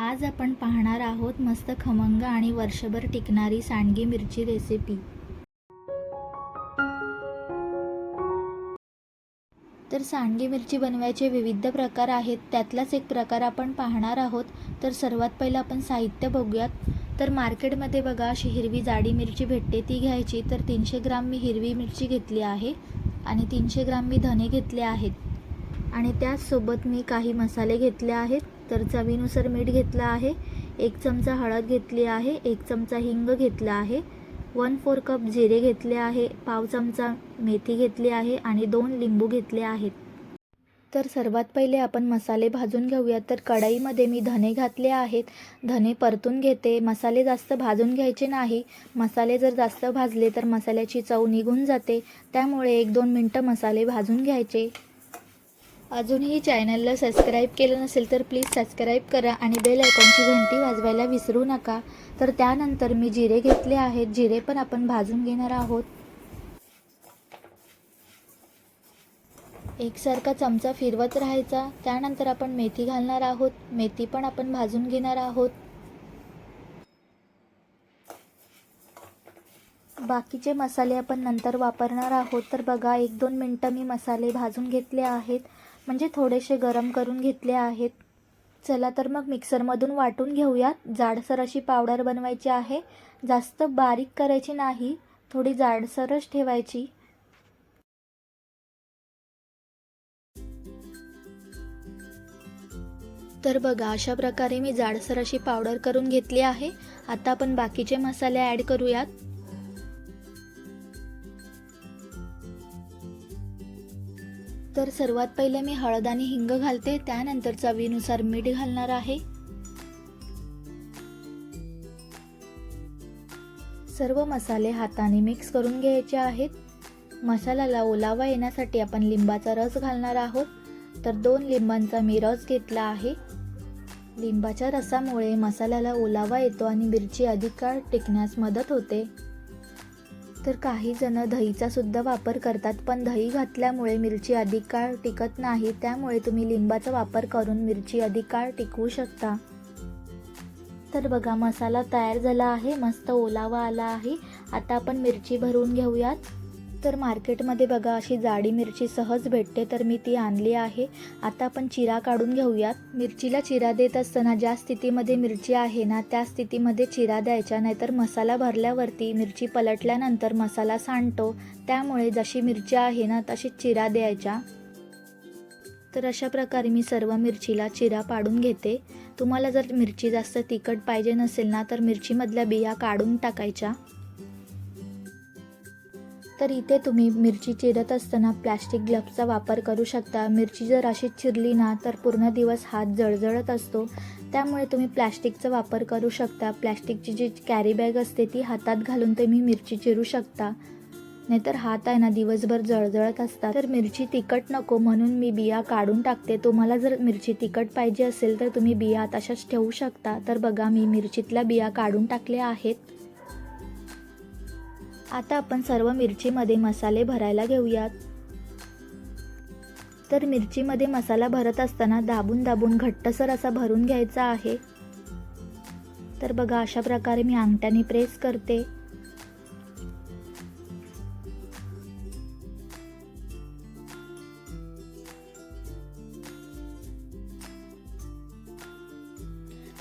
आज आपण पाहणार आहोत मस्त खमंग आणि वर्षभर टिकणारी सांडगी मिरची रेसिपी तर सांडगी मिरची बनवायचे विविध प्रकार आहेत. त्यातलाच एक प्रकार आपण पाहणार आहोत. तर सर्वात पहिलं आपण साहित्य बघूयात. तर मार्केटमध्ये बघा अशी हिरवी जाडी मिरची भेटते ती घ्यायची. तर तीनशे ग्राम मी हिरवी मिरची घेतली आहे आणि तीनशे ग्राम मी धने घेतले आहेत. आणि त्याचसोबत मी काही मसाले घेतले आहेत. तर चवीनुसार मीठ घेतलं आहे. एक चमचा हळद घेतली आहे. एक चमचा हिंग घेतला आहे. वन फोर कप जिरे घेतले आहे. पाव चमचा मेथी घेतली आहे आणि दोन लिंबू घेतले आहेत. तर सर्वात पहिले आपण मसाले भाजून घेऊया तर कढईमध्ये मी धने घातले आहेत. धने परतून घेते. मसाले जास्त भाजून घ्यायचे नाही. मसाले जर जास्त भाजले तर मसाल्याची चव निघून जाते. त्यामुळे एक दोन मिनटं मसाले भाजून घ्यायचे. अजूनही चॅनलला सबस्क्राईब केलं नसेल तर प्लीज सबस्क्राईब करा आणि बेल आयकॉनची घंटी वाजवायला विसरू नका. तर त्यानंतर मी जिरे घेतले आहेत. जिरे पण आपण भाजून घेणार आहोत. एकसारखा चमचा फिरवत राहायचा. त्यानंतर आपण मेथी घालणार आहोत. मेथी पण आपण भाजून घेणार आहोत. बाकीचे मसाले आपण नंतर वापरणार आहोत. तर बघा एक दोन मिनटं मी मसाले भाजून घेतले आहेत. म्हणजे थोडेसे गरम करून घेतले आहेत. चला तर मग मिक्सरमधून वाटून घेऊयात. जाडसर अशी पावडर बनवायची आहे. जास्त बारीक करायची नाही. थोडी जाडसरच ठेवायची. तर बघा अशा प्रकारे मी जाडसर अशी पावडर करून घेतली आहे. आता आपण बाकीचे मसाले ॲड करूयात. तर सर्वात पहिले मी हळद आणि हिंग घालते. त्यानंतर चवीनुसार मीठ घालणार आहे. सर्व मसाले हाताने मिक्स करून घ्यायचे आहेत. मसाल्याला ओलावा येण्यासाठी आपण लिंबाचा रस घालणार आहोत. तर दोन लिंबांचा मी रस घेतला आहे. लिंबाच्या रसामुळे मसाल्याला ओलावा येतो आणि मिरची अधिक काळ टिकण्यास मदत होते. तर काही जण दहीचा सुद्धा वापर करतात पण दही घातल्यामुळे मिरची अधिक काळ टिकत नाही त्यामुळे तुम्ही लिंबाचा वापर करून मिरची अधिक काळ टिकवू शकता. तर बघा मसाला तयार झाला आहे मस्त ओलावा आला आहे. आता आपण मिरची भरून घेऊयात. तर मार्केटमध्ये बघा अशी जाडी मिरची सहज भेटते तर मी ती आणली आहे. आता आपण चिरा काढून घेऊयात. मिरचीला चिरा देत असताना ज्या स्थितीमध्ये मिरची आहे ना त्या स्थितीमध्ये चिरा द्यायच्या नाहीतर मसाला भरल्यावरती मिरची पलटल्यानंतर मसाला सांडतो. त्यामुळे जशी मिरची आहे ना तशी चिरा द्यायच्या. तर अशा प्रकारे मी सर्व मिरचीला चिरा पाडून घेते. तुम्हाला जर मिरची जास्त तिखट पाहिजे नसेल ना तर मिरचीमधल्या बिया काढून टाकायच्या. तर इथे तुम्ही मिरची चिरत असताना प्लॅस्टिक ग्लव्सचा वापर करू शकता. मिरची जर अशी चिरली ना तर पूर्ण दिवस हात जळजळत असतो. त्यामुळे तुम्ही प्लॅस्टिकचा वापर करू शकता. प्लॅस्टिकची जी कॅरी बॅग असते ती हातात घालून तुम्ही मिरची चिरू शकता. नाहीतर हात आहे ना दिवसभर जळजळत असतात. तर मिरची तिखट नको म्हणून मी बिया काढून टाकते. तुम्हाला जर मिरची तिखट पाहिजे असेल तर तुम्ही बिया तशाच ठेवू शकता. तर बघा मी मिरचीतल्या बिया काढून टाकल्या आहेत. आता आपण सर्व मिरचीमध्ये मसाले भरायला घेऊयात. तर मिरचीमध्ये मसाला भरत असताना दाबून दाबून घट्टसर असा भरून घ्यायचा आहे. तर बघा अशा प्रकारे मी अंगठ्याने प्रेस करते.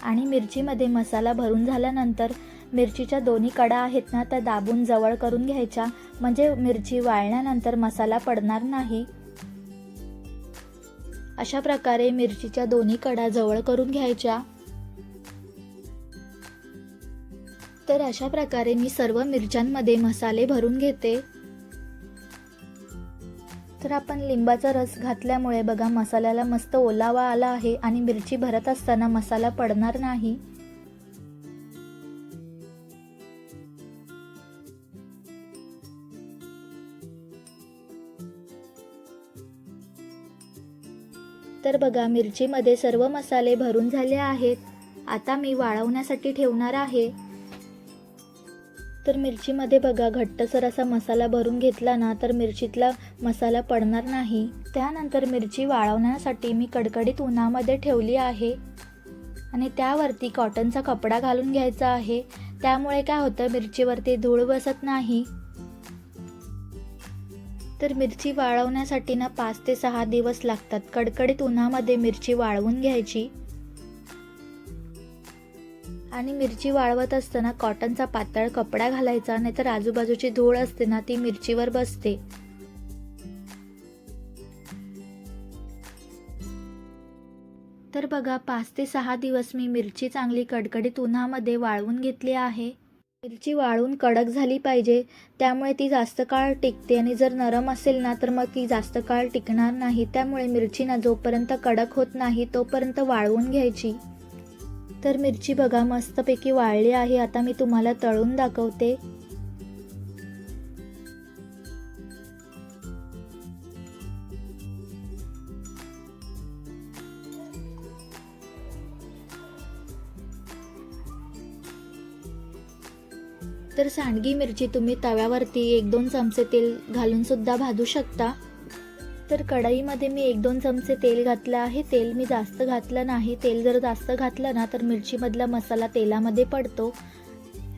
आणि मिरचीमध्ये मसाला भरून झाल्यानंतर मिरचीच्या दोन्ही कडा आहेत ना त्या दाबून जवळ करून घ्यायच्या. म्हणजे मिरची वाळल्यानंतर मसाला पडणार नाही. अशा प्रकारे मिरचीच्या दोन्ही कडा जवळ करून घ्यायच्या. तर अशा प्रकारे मी सर्व मिरच्यांमध्ये मसाले भरून घेते. तर आपण लिंबाचा रस घातल्यामुळे बघा मसाल्याला मस्त ओलावा आला आहे आणि मिरची भरत असताना मसाला पडणार नाही. तर बघा मिरचीमध्ये सर्व मसाले भरून झाले आहेत. आता मी वाळवण्यासाठी ठेवणार आहे. तर मिरचीमध्ये बघा घट्टसर असा मसाला भरून घेतला ना तर मिरचीतला मसाला पडणार नाही. त्यानंतर मिरची वाळवण्यासाठी मी कडकडीत उन्हामध्ये ठेवली आहे. आणि त्यावरती कॉटनचा कपडा घालून घ्यायचा आहे. त्यामुळे काय होतं मिरचीवरती धूळ बसत नाही. तर मिरची वाळवण्यासाठी ना पाच ते सहा दिवस लागतात. कडकडीत उन्हामध्ये मिरची वाळवून घ्यायची. आणि मिरची वाळवत असताना कॉटनचा पातळ कपडा घालायचा नाहीतर आजूबाजूची धूळ असते ना ती मिरचीवर बसते. तर बघा पाच ते सहा दिवस मी मिरची चांगली कडकडीत उन्हामध्ये वाळवून घेतली आहे. मिरची वाळून कडक झाली पाहिजे. त्यामुळे ती जास्त काळ टिकते आणि जर नरम असेल ना तर मग ती जास्त काळ टिकणार नाही. त्यामुळे मिरची ना जोपर्यंत कडक होत नाही तोपर्यंत वाळवून घ्यायची. तर मिरची बघा मस्तपैकी वाळली आहे. आता मी तुम्हाला तळून दाखवते. तर सांडगी मिरची तुम्ही तव्यावरती एक दोन चमचे तेल घालून सुद्धा भाजू शकता. तर कढईमध्ये मी एक दोन चमचे तेल घातलं आहे. तेल मी जास्त घातलं नाही. तेल जर जास्त घातलं ना तर मिरचीमधला मसाला तेलामध्ये पडतो.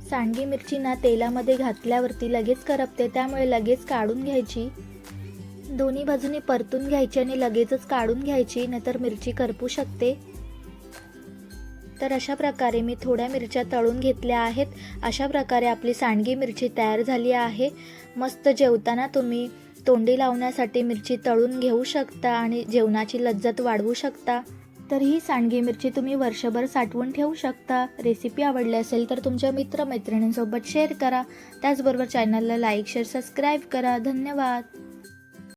सांडगी मिरची ना तेलामध्ये घातल्यावरती लगेच करपते. त्यामुळे लगेच काढून घ्यायची. दोन्ही बाजूनी परतून घ्यायची आणि लगेचच काढून घ्यायची नाहीतर मिरची करपू शकते. तर अशा प्रकारे मी थोड्या मिरच्या तळून घेतल्या आहेत. अशा प्रकारे आपली सांडगी मिरची तयार झाली आहे. मस्त जेवताना तुम्ही तोंडी लावण्यासाठी मिरची तळून घेऊ शकता आणि जेवणाची लज्जत वाढवू शकता. तर ही सांडगी मिरची तुम्ही वर्षभर साठवून ठेवू शकता. रेसिपी आवडली असेल तर तुमच्या मित्रमैत्रिणींसोबत शेअर करा. त्याचबरोबर चॅनलला लाईक शेअर सबस्क्राईब करा. धन्यवाद.